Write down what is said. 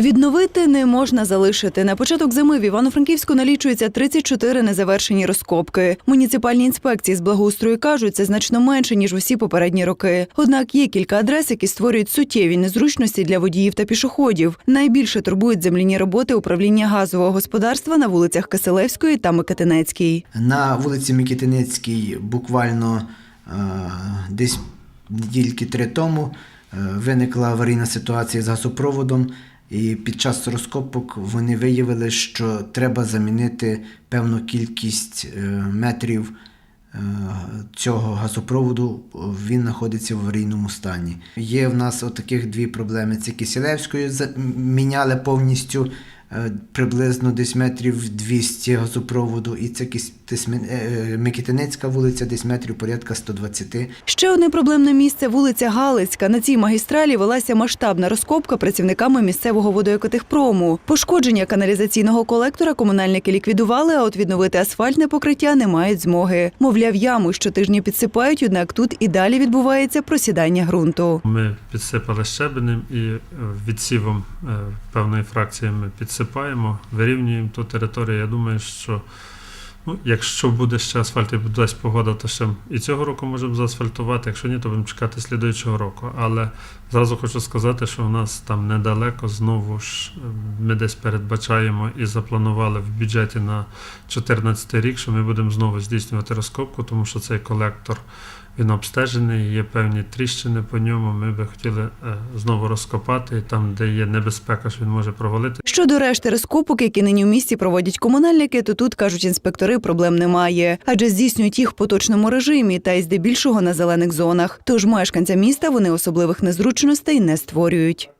Відновити не можна залишити. На початок зими в Івано-Франківську налічується 34 незавершені розкопки. Муніципальні інспекції з благоустрою кажуть, це значно менше ніж усі попередні роки. Однак є кілька адрес, які створюють суттєві незручності для водіїв та пішоходів. Найбільше турбують земляні роботи управління газового господарства на вулицях Киселевської та Микитинецькій. На вулиці Микитинецькій буквально е, десь недільки три тому е, виникла аварійна ситуація з газопроводом, і під час розкопок вони виявили, що треба замінити певну кількість е, метрів е, цього газопроводу. Він знаходиться в аварійному стані. Є в нас отаких дві проблеми: це Кисілевською міняли повністю приблизно десь метрів 200 газопроводу, і це Тисмен- е, Микитинецька вулиця, десь метрів порядка 120. Ще одне проблемне місце вулиця Галицька. На цій магістралі велася масштабна розкопка працівниками місцевого водоекотехпрому. Пошкодження каналізаційного колектора комунальники ліквідували, а от відновити асфальтне покриття не мають змоги. Мовляв, яму щотижня підсипають, однак тут і далі відбувається просідання ґрунту. Ми підсипали щебенем і е, відсівом е, певної фракції ми підсипаємо, вирівнюємо ту територію. Я думаю, що ну, якщо буде ще асфальт і дасть погода, то ще і цього року можемо заасфальтувати. Якщо ні, то будемо чекати слідуючого року. Але зразу хочу сказати, що в нас там недалеко знову ж е, ми десь передбачаємо і запланували в бюджеті на 2014 рік, що ми будемо знову здійснювати розкопку, тому що цей колектор він обстежений, є певні тріщини по ньому. Ми би хотіли е, знову розкопати там, де є небезпека, що він може провалити. Щодо решти розкопок, які нині в місті проводять комунальники, то тут кажуть інспектори, проблем немає, адже здійснюють їх в поточному режимі та й здебільшого на зелених зонах. Тож мешканцям міста вони особливих незручностей не створюють.